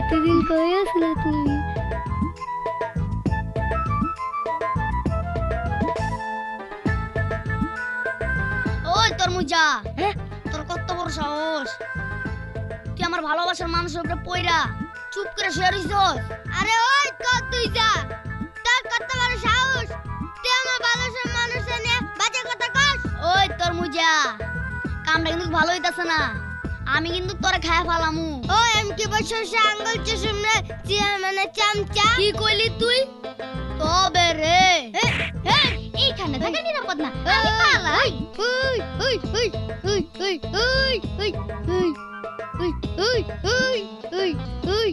এতদিন কই আসলে তুমি ওই তোর মুজা হ্যাঁ? তোর কত বড় সাহস। তুই আমার ভালোবাসার মানুষের উপরে পয়রা চুপ করে শুয়ে রইছস। আরে ওই কত তুই যা। তোর কত বড় সাহস। তুই আমার ভালোবাসার মানুষের নিয়ে বাজে কথা কস। ওই তোর মুজা কামটা কিন্তু ভালো হইতাছে না। আমি কিন্তু তোরা খায় ফেলামু ও এম কি বছর সে আঙ্গুল চুষুমরে চিয়া মানে চামচা কি কইলি তুই তবে রে এইখানে থাকা নিরাপদ না আমি পালাই ওই ওই ওই ওই ওই ওই ওই ওই ওই ওই ওই ওই ওই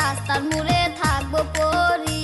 রাস্তার মুড়ে থাকব পরি।